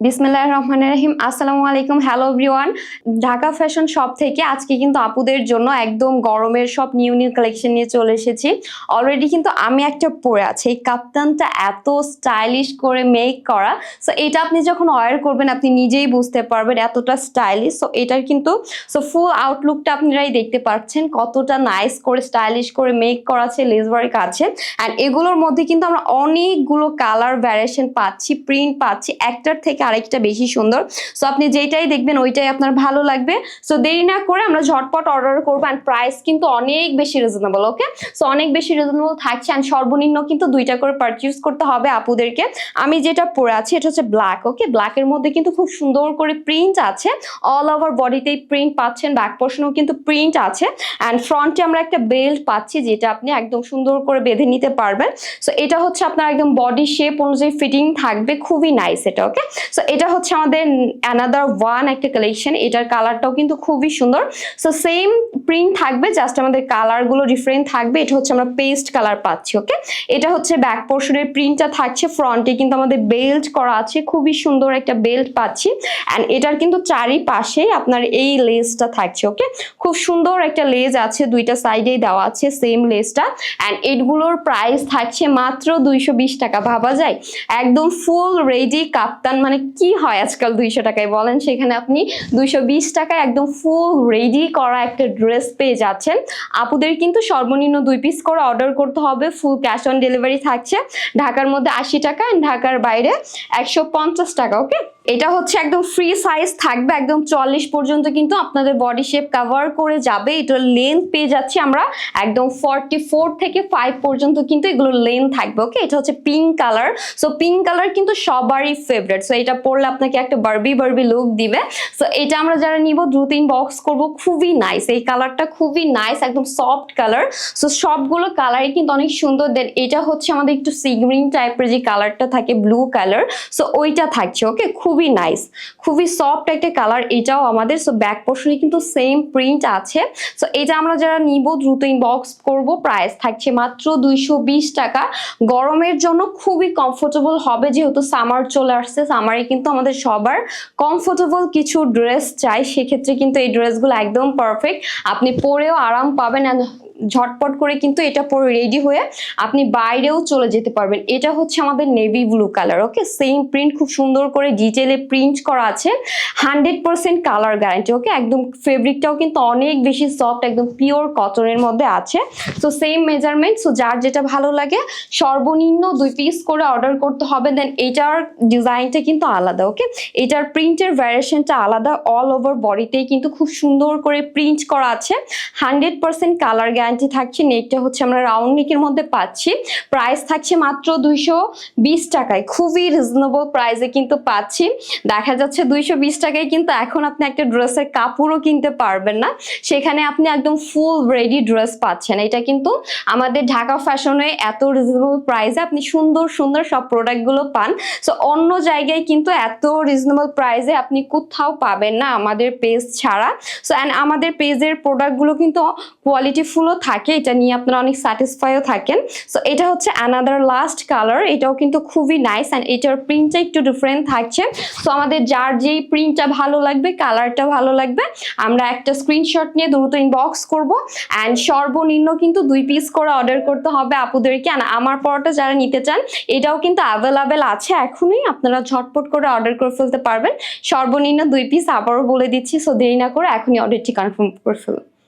বিসমিল্লাহ রহমান রহিম। আসসালামু আলাইকুম। Hello everyone Dhaka fashion shop থেকে আজকে কিন্তু আপুদের জন্য একদম গরমের সব নিউ নিউ কালেকশন নিয়ে চলে এসেছি। অলরেডি কিন্তু আমি একটা পরে আছি। এই কাপ্তানটা এত স্টাইলিশ করে মেক করা। সো এটা আপনি যখন ওয়ার করবেন, আপনি নিজেই বুঝতে পারবেন এতটা স্টাইলিশ সো এটার কিন্তু সো ফুল আউটলুকটা আপনারাই দেখতে পাচ্ছেন কতটা নাইস করে স্টাইলিশ করে মেক করা আছে লেস ওয়ার্ক আছে। অ্যান্ড এগুলোর মধ্যে কিন্তু আমরা অনেকগুলো কালার ভ্যারিয়েশন পাচ্ছি প্রিন্ট পাচ্ছি। একটার থেকে আরেকটা বেশি সুন্দর। সো আপনি যেটাই দেখবেন, ওইটাই আপনার ভালো লাগবে। সো দেরি না করে আমরা ঝটপট অর্ডার করব অ্যান্ড প্রাইস কিন্তু অনেক বেশি রিজনেবল ওকে সো অনেক বেশি রিজনেবল থাকছে অ্যান্ড সর্বনিম্ন কিন্তু দুইটা করে পারচেজ করতে হবে আপুদেরকে। আমি যেটা পরে আছি, এটা হচ্ছে ব্ল্যাক ওকে ব্ল্যাকের মধ্যে কিন্তু খুব সুন্দর করে প্রিন্ট আছে। অল ওভার বডিতেই প্রিন্ট পাচ্ছেন ব্যাক পোর্শনেও কিন্তু প্রিন্ট আছে। অ্যান্ড ফ্রন্টে আমরা একটা বেল্ট পাচ্ছি, যেটা আপনি একদম সুন্দর করে বেঁধে নিতে পারবেন। সো এটা হচ্ছে আপনার একদম বডি শেপ অনুযায়ী ফিটিং থাকবে, খুবই নাইস এটা ওকে সো এটা হচ্ছে আমাদের অ্যানাদার ওয়ান একটা কালেকশন এটার কালারটাও কিন্তু খুবই সুন্দর। সো সেম প্রিন্ট থাকবে জাস্ট আমাদের কালারগুলো ডিফারেন্ট থাকবে। এটা হচ্ছে আমরা পেস্ট কালার পাচ্ছি ওকে এটা হচ্ছে ব্যাক পোর্শনের প্রিন্টটা থাকছে। ফ্রন্টে কিন্তু আমাদের বেল্ট করা আছে। খুবই সুন্দর একটা বেল্ট পাচ্ছি। অ্যান্ড এটার কিন্তু চারিপাশে আপনার এই লেসটা থাকছে ওকে খুব সুন্দর একটা লেজ আছে। দুইটা সাইডেই দেওয়া আছে সেম লেসটা অ্যান্ড এগুলোর প্রাইস থাকছে মাত্র দুইশো বিশ টাকা। ভাবা যায়? একদম ফুল রেডি কাপ্তান মানে কি হয় আজকাল দুইশো টাকায় বলেন? সেখানে আপনি দুইশো বিশ টাকায় একদম ফুল রেডি করা একটা ড্রেস পেয়ে যাচ্ছেন। আপুদের কিন্তু সর্বনিম্ন দুই পিস করে অর্ডার করতে হবে। ফুল ক্যাশ অন ডেলিভারি থাকছে। ঢাকার মধ্যে আশি টাকা ঢাকার বাইরে একশো পঞ্চাশ টাকা ওকে এটা হচ্ছে একদম ফ্রি সাইজ থাকবে, একদম চল্লিশ পর্যন্ত কিন্তু আপনাদের বডি শেপ কভার করে যাবে। এটার লেন্থ পেয়ে যাচ্ছি আমরা একদম ফর্টি ফোর থেকে ফাইভ পর্যন্ত কিন্তু এগুলো লেন্থ থাকবে ওকে এটা হচ্ছে pink colour so pink colour কিন্তু সবারই ফেভারিট সো এটা পরলে আপনাকে একটা বারবি বারবি লুক দিবে। সো এটা আমরা যারা নিব দ্রুত বক্স করব, খুবই নাইস এই কালারটা খুবই নাইস একদম সফট কালার সো সবগুলো কালারই কিন্তু অনেক সুন্দর। দেন এটা হচ্ছে আমাদের একটু সিগ্রিন টাইপের যে কালারটা থাকে ব্লু কালার সো ওইটা থাকছে ওকে খুবই নাইস খুবই সফট একটা কালার এটাও আমাদের সো ব্যাক পোর্শনে কিন্তু সেম প্রিন্ট আছে। সো এটা আমরা যারা নিব, দ্রুত ইনবক্স করব প্রাইস থাকছে মাত্র দুইশো বিশ টাকা। গরমের জন্য খুবই কমফোর্টেবল হবে, যেহেতু সামার চলে আসছে সামারে কিন্তু আমাদের সবার কমফোর্টেবল কিছু ড্রেস চাই, সেক্ষেত্রে কিন্তু এই ড্রেসগুলো একদম পারফেক্ট আপনি পরেও আরাম পাবেন, and ঝটপট করে কিন্তু এটা পরে রেডি হয়ে আপনি বাইরেও চলে যেতে পারবেন। এটা হচ্ছে আমাদের navy blue colour okay same print খুব সুন্দর করে ডিটেলে প্রিন্ট করা আছে। Hundred percent colour guarantee okay একদম ফেব্রিকটাও কিন্তু অনেক বেশি সফট একদম পিওর কটনের মধ্যে আছে। সো সেম মেজারমেন্ট সো যার যেটা ভালো লাগে, সর্বনিম্ন দুই পিস করে অর্ডার করতে হবে দেন এটার ডিজাইনটা কিন্তু আলাদা ওকে এটার প্রিন্টের ভ্যারিয়েশনটা আলাদা অল ওভার বডিতেই কিন্তু খুব সুন্দর করে প্রিন্ট করা আছে। হান্ড্রেড পার্সেন্ট কালার গ্যারান্টি থাকছে নেকটা হচ্ছে আমরা রাউন্ড নেকের মধ্যে পাচ্ছি। প্রাইস থাকছে মাত্র দুইশো বিশ টাকায়, খুবই রিজনেবল প্রাইসে কিন্তু পাচ্ছি। দেখা যাচ্ছে দুইশো বিশ টাকায় কিন্তু এখন আপনি একটা ড্রেসের কাপড়ও কিনতে পারবেন না। সেখানে আপনি একদম ফুল রেডি ড্রেস পাচ্ছেন। এটা কিন্তু আমাদের ঢাকা ফ্যাশনে এত রিজনেবল প্রাইসে আপনি সুন্দর সুন্দর সব প্রোডাক্টগুলো পান। সো অন্য জায়গায় কিন্তু এত রিজনেবল প্রাইসে আপনি কোথাও পাবেন না আমাদের পেজ ছাড়া। সো অ্যান্ড আমাদের পেজের প্রোডাক্টগুলো কিন্তু কোয়ালিটি ফুলও থাকে, এটা নিয়ে আপনারা অনেক স্যাটিসফাইও থাকেন। সো এটা হচ্ছে অ্যানাদার লাস্ট কালার এটাও কিন্তু খুবই নাইস অ্যান্ড এটার প্রিন্টটা একটু ডিফারেন্ট থাকছে। সো আমাদের যার যেই প্রিন্টটা ভালো লাগবে কালারটা ভালো লাগবে, আমরা একটা স্ক্রিনশট নিয়ে দ্রুত ইনবক্স করব। অ্যান্ড সর্বনিম্ন কিন্তু দুই পিস করে অর্ডার করতে হবে আপুদেরকে। আমার পরটা যারা নিতে চান, এটাও কিন্তু অ্যাভেলেবেল আছে। এখনই আপনারা ঝটপট করে অর্ডার করে ফেলতে পারবেন। সর্বনিম্ন দুই পিস আবারও বলে দিচ্ছি সো দেরি না করে এখনই অর্ডারটি কনফার্ম করে ফেলুন।